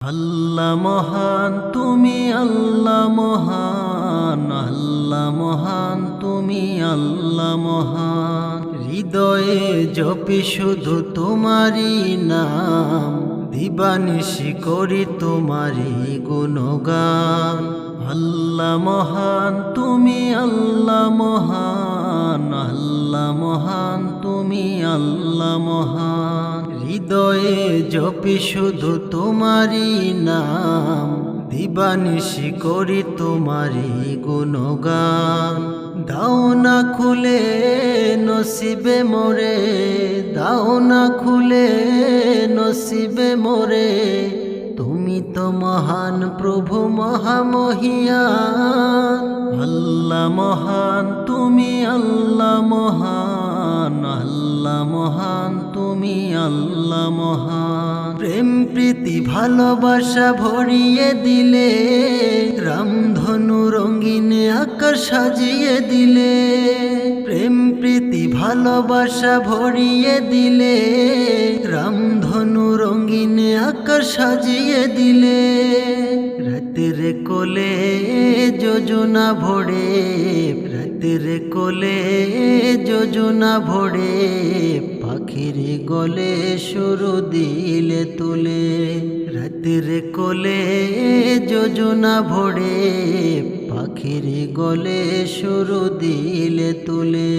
আল্লাহ মহান, তুমি আল্লাহ মহান আল্লাহ মহান, তুমি আল্লাহ মহান। হৃদয়ে জপি শুধু তোমারই নাম দিবানিশি করি তোমারই গুণগান। আল্লাহ মহান, তুমি আল্লাহ মহান আল্লাহ মহান, তুমি আল্লাহ মহান। হৃদয়ে জপি শুধু তোমারই নাম, দিবানিশি করি তোমারই গুণগান। দাও না খুলে নসিবে মোরে, দাও না খুলে নসিবে মোরে, তুমি তো মহান প্রভু মহামহিয়ান। আল্লাহ মহান, তুমি আল্লাহ মহান। আল্লাহ মহান, তুমি আল্লাহ মহান। প্রেম, প্রীতি, ভালোবাসা ভরিয়ে দিলে রামধনু রঙিন আকাশ সাজিয়ে দিলে। প্রেম, প্রীতি, ভালোবাসা ভরিয়ে দিলে রামধনু রঙিন আকাশ সাজিয়ে দিলে। কোলে যোজনা ভোরে, রাতের কোলে যোজনা ভোরে, পাখির গলে শুরু দিলে তুলে। রাতের কোলে যোজনা ভোরে, পাখির গলে শুরু দিলে তুলে।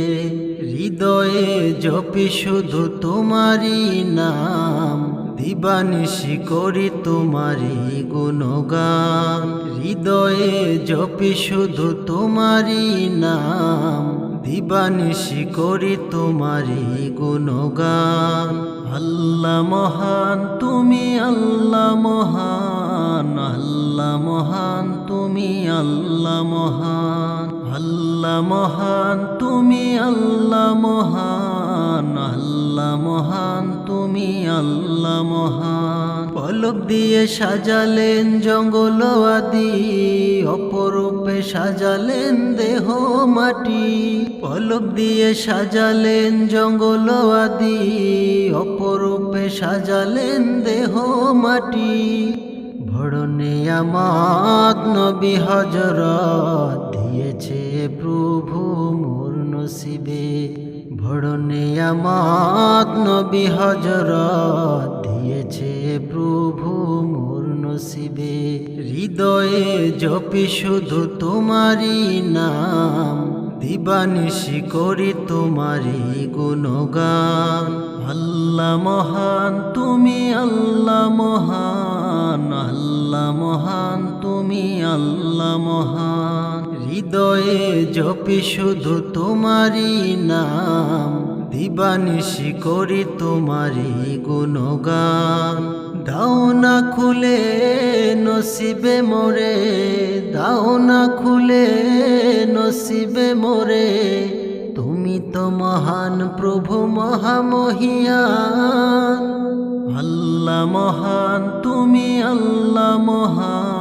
হৃদয়ে জপি শুধু তোমারই নাম দিবানিশি করি তোমারই গুণগান। হৃদয়ে জপি শুধু তোমারই নাম। দিবানিশি করি তোমারই গুণগান। আল্লাহ মহান, তুমি আল্লাহ মহান। আল্লাহ মহান, তুমি আল্লাহ মহান। আল্লাহ মহান, তুমি আল্লাহ মহান আল্লাহ মহান, তুমি আল্লাহ মহান। পলক দিয়ে সাজালেন জঙ্গল আদি, অপরূপে সাজালেন দেহ মাটি। পলক দিয়ে সাজালেন জঙ্গল আদি, অপরূপে সাজালেন দেহ মাটি। বড় নিয়ামত নবী হজরত দিয়েছে প্রভু মোর নসিবে। বড় নিয়ামত নবী হজরত দিয়েছে প্রভু মোর নসিবে। হৃদয়ে জপি শুধু তোমারই নাম দিবানিশি করি তোমারই গুণগান। আল্লাহ মহান, তুমি আল্লাহ মহান আল্লাহ মহান, তুমি আল্লাহ মহান। হৃদয়ে জপি শুধু তোমারই নাম, দিবানিশি করি তোমারই গুণগান। দাও না খুলে নসিবে মোরে, দাও না খুলে নসিবে মোরে, তুমি তো মহান প্রভু মহামহিয়ান। আল্লাহ মহান, তুমি আল্লাহ মহান।